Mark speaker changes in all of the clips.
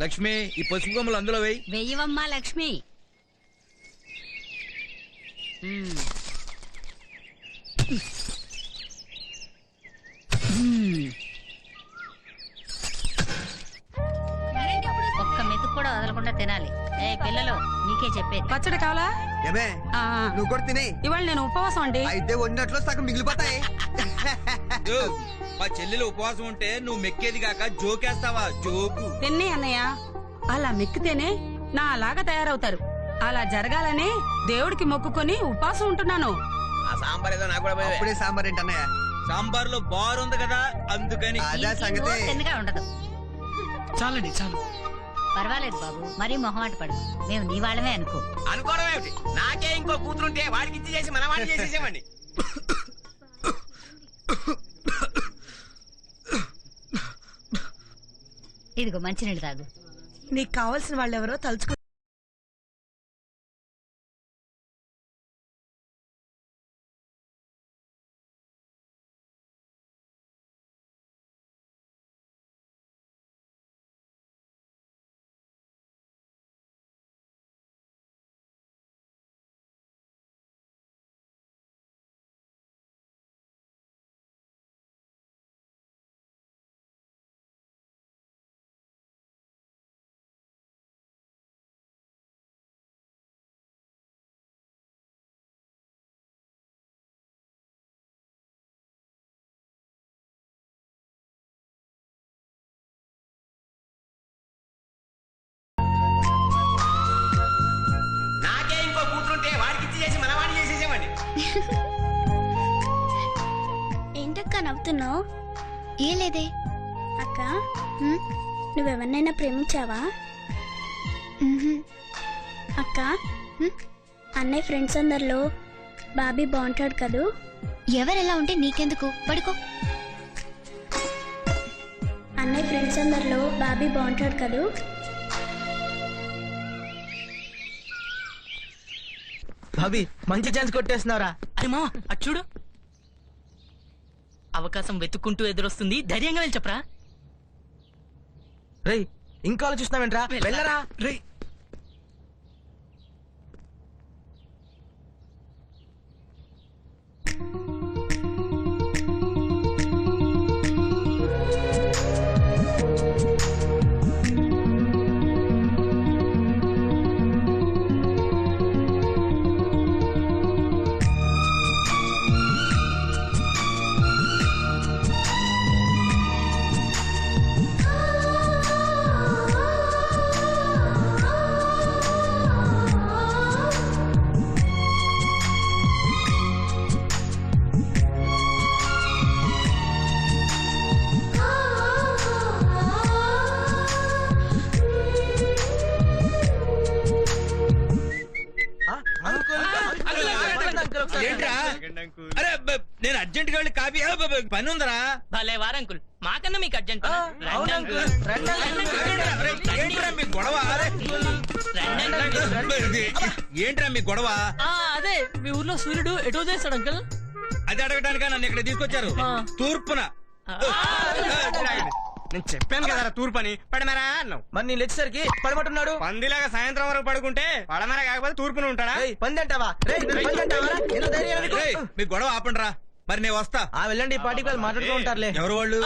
Speaker 1: లక్ష్మి ఈ పసుపు కొమ్మలు అందులో వేయి
Speaker 2: వెయ్యవమ్మా లక్ష్మి మ్మ్. మ్మ్. ఒక్క మెతుకు కూడా వదలకుండా తినాలి ఏ పిల్లలు నీకే చెప్పేది.
Speaker 3: పచ్చడి కావాలా?
Speaker 4: ఏమే
Speaker 3: ఆ,
Speaker 4: నువ్వు కూడా తినే?
Speaker 3: ఇవాళ నేను ఉపవాసం అండి.
Speaker 4: అయితే వండినట్లు సగం మిగిలిపోతాయి.
Speaker 1: మా చెల్లెలు ఉపవాసం ఉంటే నువ్వు మెక్కేది కాక జోకేస్తావా? జోకు.
Speaker 3: తిన్నే అన్నయ్య. అలా మెక్కితేనే నా అలాగా తయారవుతారు. అలా జరగాలని దేవుడికి మొక్కుకొని ఉపవాసం ఉంటున్నాను.
Speaker 5: ఆ సాంబార్ ఏదో నాకు కూడా పోయి
Speaker 4: అప్పుడే సాంబార్ ఏంటన్నయ్య
Speaker 1: సాంబార్లో బార్ ఉంది కదా అందుకని
Speaker 4: అదే సంగతి.
Speaker 2: తిన్నగా ఉండదు.
Speaker 6: చాలండి చాలు.
Speaker 2: పర్వాలేదు బాబు మరీ మొహమాట పడు మేము నీ వాళ్ళమే అనుకో.
Speaker 5: అనుకోవడం ఏమిటి? నాకే ఇంకో కూతురుంటే వాడికి ఇచ్చి చేసి మన వాడిని చేసేసేవాడిని.
Speaker 2: ఇదిగో మంచినీళ్ళు తాగు.
Speaker 7: నీకు కావాల్సిన వాళ్ళెవరో తలుచుకో
Speaker 8: నవ్వుతున్నావు
Speaker 9: ఏం లేదే.
Speaker 8: అక్క? నువ్వెవరినైనా ప్రేమించావా. అక్క? అన్నయ్య ఫ్రెండ్స్ అందరిలో బాబీ బాగుంటాడు కదూ?
Speaker 9: ఎవరెలా ఉంటే నీకెందుకు? పడుకో.
Speaker 8: అన్నయ్య ఫ్రెండ్స్ అందరిలో బాబీ బాగుంటాడు కదూ?
Speaker 10: భాబీ మంచి ఛాన్స్ కొట్టేస్తున్నారా
Speaker 6: మామ అటు చూడు. అవకాశం వెతుక్కుంటూ ఎదురొస్తుంది. ధైర్యంగా వెళ్ళి చెప్పరా?
Speaker 10: రేయ్ ఇంకా ఆలోచిస్తున్నావేంట్రా? వెళ్ళరా?
Speaker 6: రేయ్.
Speaker 1: వెళ్ళి బ- పని ఉందరా?
Speaker 6: భలే వారంకుల్ మాకన్నా మీకు అర్జెంట్.
Speaker 1: ఏంట్రా, మీ గొడవ? అరే, ఏంట్రా? మీ గొడవ?
Speaker 6: అదే మీ ఊర్లో సూర్యుడు ఎటో చేస్తాడు అంకుల్?
Speaker 1: అది అడగటానికా? నన్ను ఇక్కడ తీసుకొచ్చారు. తూర్పున.
Speaker 5: నేను చెప్పాను కదా తూర్పు అని. పడమరా అన్నావు.
Speaker 10: మరి నేను వచ్చేసరికి పడమట్టున్నాడు
Speaker 5: పందిలాగా సాయంత్రం వరకు పడుకుంటే పడమర కాకపోతే తూర్పున ఉంటాడా?
Speaker 10: పంది అంటావా? రేయ్, పంది అంటావా? ఎంత ధైర్యం నీకు?
Speaker 1: రేయ్, మీ గొడవ ఆపండ్రా. మరి నేను వస్తా.
Speaker 10: ఆ వెళ్ళండి ఈ పార్టీకి వాళ్ళు మాట్లాడుతూ ఉంటారులే.
Speaker 1: ఎవరు వాళ్ళు.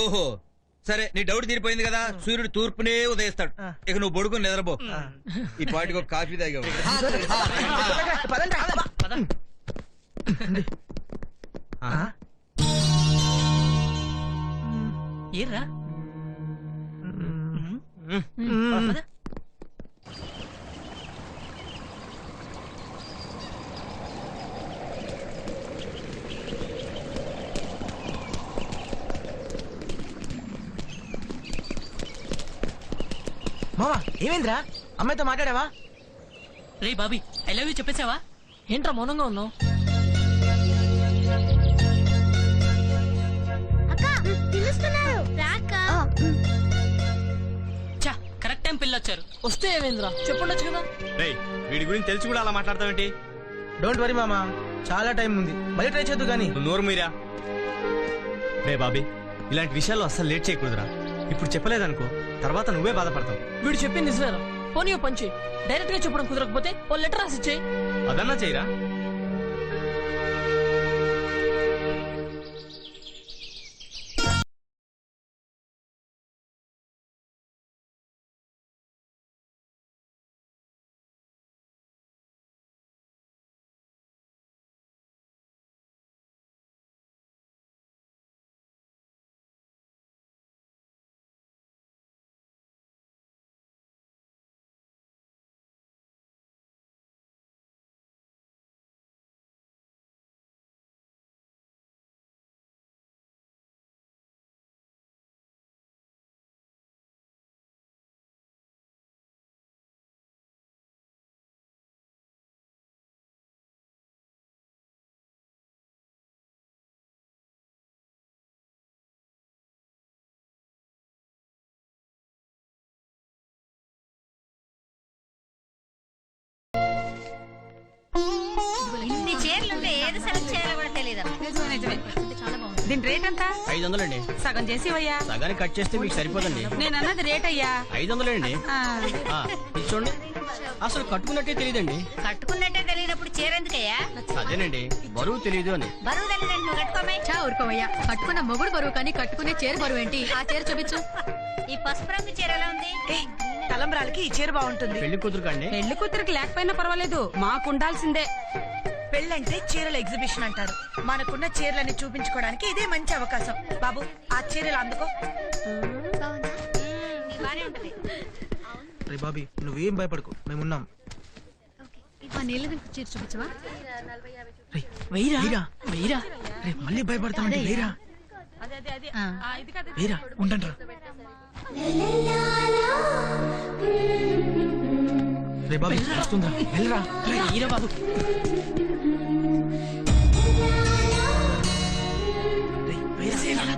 Speaker 1: ఓహో సరే నీ డౌట్ తీరిపోయింది కదా? సూర్యుడు తూర్పునే ఉదయిస్తాడు. ఇక నువ్వు పడుకుని నిద్రపో. ఈ పాటికి ఒక కాఫీ తాగావు
Speaker 10: పదండి, రా, బా.
Speaker 6: పద.
Speaker 10: ఆ?
Speaker 6: ఏర్రా
Speaker 10: మ్మ్. ఏమైందిరా? అమ్మాయితో మాట్లాడావా?
Speaker 6: రే బాబీ ఐ లవ్ యూ చెప్పేసావా ఏంట్రా మౌనంగా ఉన్నావు? కరెక్ట్ టైం పిల్లొచ్చారు. వస్తే ఏమైందిరా? చెప్పుండొచ్చు కదా?
Speaker 5: రేయ్ వీడి గురించి తెలిసి కూడా అలా మాట్లాడతావేంటి?
Speaker 10: డోంట్ వరీ మామా చాలా టైం ఉంది. మళ్ళీ ట్రై చేద్దు గానీ.
Speaker 5: నువ్వు నోరు మీరా? రే బాబీ ఇలాంటి విషయాల్లో అస్సలు లేట్ చేయకూడదురా.
Speaker 10: ఇప్పుడు చెప్పలేదనుకో తర్వాత నువ్వే బాధపడతావు.
Speaker 6: వీడు చెప్పింది నిజమేరా. పోనీ ఓ పంచి. డైరెక్ట్గా చెప్పడం కుదరకపోతే ఓ లెటర్ రాసి ఇచ్చేయి.
Speaker 10: అదన్నా చేయరా?
Speaker 3: నిజమే, నిజమే.
Speaker 2: చాలా బాగుంది.
Speaker 3: దీని రేట్ ఎంత?
Speaker 10: ఐదు వందలండి
Speaker 3: సగం చేసివయ్యా
Speaker 10: సగానికి కట్ చేస్తే మీకు సరిపోదండి.
Speaker 3: నేను అన్నది రేట్ అయ్యా.
Speaker 10: ఐదు వందలండి
Speaker 3: ఆ,
Speaker 10: చూడండి. అసలు కట్టుకున్నట్టే తెలియదండి.
Speaker 2: కట్టుకున్నట్టే తెలియనప్పుడు చీర ఎందుకయ్యా?
Speaker 10: అదేనండి. బరువు తెలియదు అని.
Speaker 2: బరువు తెలియదండి నువ్వు కట్టుకోమే?
Speaker 11: చా ఊరుకోవయ్యా. కట్టుకున్న మొగుడు బరువు కానీ కట్టుకునే చీర బరువు ఏంటి? ఆ చీర చూపించు.
Speaker 2: ఈ పసుపు రంగు చీర ఎలా ఉంది?
Speaker 7: తలంబ్రాలకి ఈ చీర బాగుంటుంది.
Speaker 10: పెళ్ళి కూతురు కండి
Speaker 3: పెళ్ళి కూతురికి లేకపోయినా పర్వాలేదు. మాకు ఉండాల్సిందే.
Speaker 7: పెళ్ళంటే చీరల ఎగ్జిబిషన్ అంటారు. మనకున్న చీరలని చూపించుకోవడానికి ఇదే మంచి అవకాశం. బాబు ఆ చీరలు అందుకో.
Speaker 10: రే బాబీ నువ్వేం భయపడకు. మేమున్నాం.
Speaker 11: ఆ నీళ్ళ రంగు చీర చూపించవా?
Speaker 10: రే మళ్ళీ భయపడతామండి లేరా
Speaker 3: అదే. అదే అదే ఆ, ఇది కాదు. ఇది
Speaker 10: లేరా ఉండండి రే బాబీ వస్తుందా? వెళ్ళరా.
Speaker 6: వెయ్యిరా బాబు.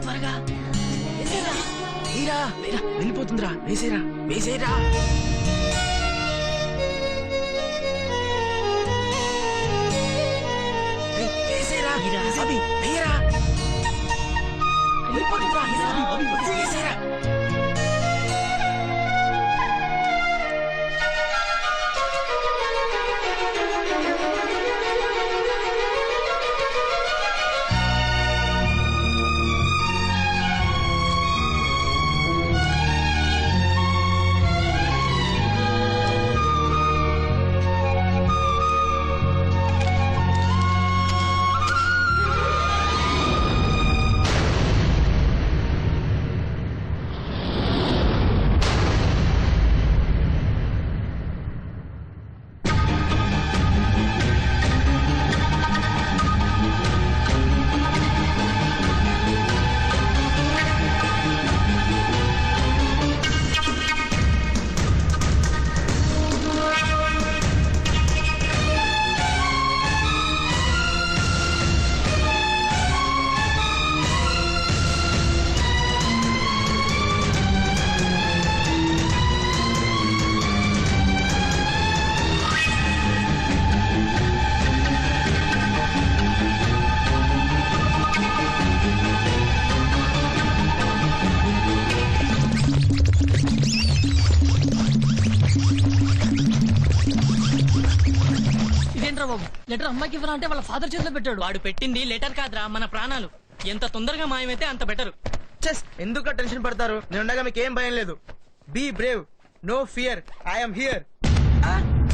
Speaker 6: త్వరగా.
Speaker 10: వేరా. వెళ్ళిపోతుందిరా. వేసేరా. వేసేరా.
Speaker 6: ఇదేంట్రా బాబు? లెటర్ అమ్మాయికి ఇవ్వరా అంటే వాళ్ళ ఫాదర్ చేతిలో పెట్టాడు. వాడు పెట్టింది లెటర్ కాదురా మన ప్రాణాలు. ఎంత తొందరగా మాయమైతే అంత బెటర్.
Speaker 10: చెస్ ఎందుకు టెన్షన్ పడతారు? నేను ఉండగా మీకు ఏం భయం లేదు. Be brave no fear I'm here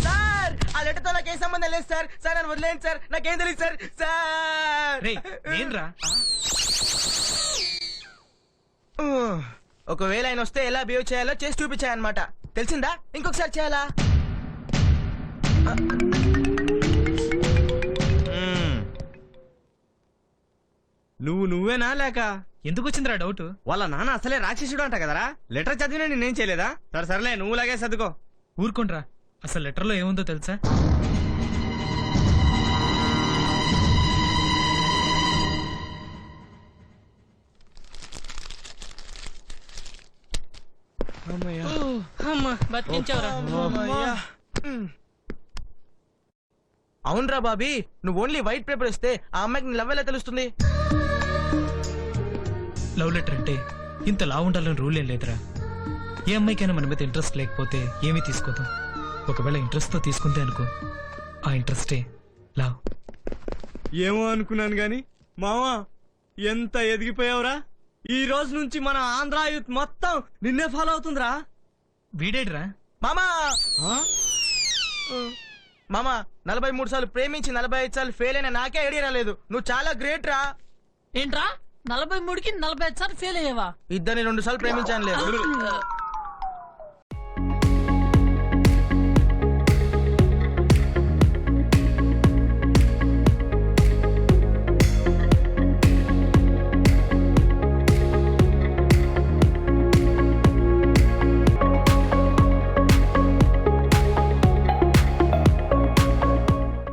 Speaker 10: sir ఆ లెటర్తో నాకేం సంబంధం లేదు సార్. సార్ నన్ను వదిలేండి సార్. నాకేం తెలియదు సార్. సార్.
Speaker 12: ఏంట్రా?
Speaker 10: ఒకవేళ ఆయన వస్తే ఎలా బిహేవ్ చేయాలో చేసి చూపించాయన్నమాట. తెలిసిందా? ఇంకొకసారి చేయాలా?
Speaker 12: నువ్వు నువ్వేనా లేక ఎందుకు వచ్చిందిరా డౌట్?
Speaker 10: వాళ్ళ నాన్న అసలే రాక్షసుడు అంట కదరా? లెటర్ చదివినా నేనేం చేయలేదా? సరే సర్లే నువ్వు లాగే సర్దుకో.
Speaker 12: ఊరుకోండ్రా. అసలు లెటర్లో ఏముందో తెలుసా?
Speaker 10: అవునరా బాబీ నువ్వు ఓన్లీ వైట్ పేపర్ ఇస్తే ఆ అమ్మాయికి నీ లవ్ ఎలా తెలుస్తుంది?
Speaker 12: లవ్ లెటర్ అంటే ఇంత లా ఉండాలని రూల్ ఏం లేదురా. ఏ అమ్మాయికైనా మన మీద ఇంట్రెస్ట్ లేకపోతే ఏమీ తీసుకోదాం. ఒకవేళ ఇంట్రెస్ట్తో తీసుకుంటే అనుకో ఆ ఇంట్రెస్టే లవ్. ఏమో అనుకున్నాను గాని మావా ఎంత ఎదిగిపోయావురా? ఈ రోజు నుంచి మన ఆంధ్ర యూత్ మొత్తం నిన్నే ఫాలో అవుతుందిరా. వీడేడ్రా?
Speaker 10: మామా! మామా నలభై మూడు సార్లు ప్రేమించి నలభై ఐదు సార్లు ఫెయిల్ అయినా నాకే ఐడియా రాలేదు. నువ్వు చాలా గ్రేట్ రా
Speaker 6: ఏంట్రా? నలభై మూడుకి నలభై ఐదు సార్లు ఫెయిల్ అయ్యేవా?
Speaker 10: ఇద్దరిని రెండు సార్లు ప్రేమించాను లేదు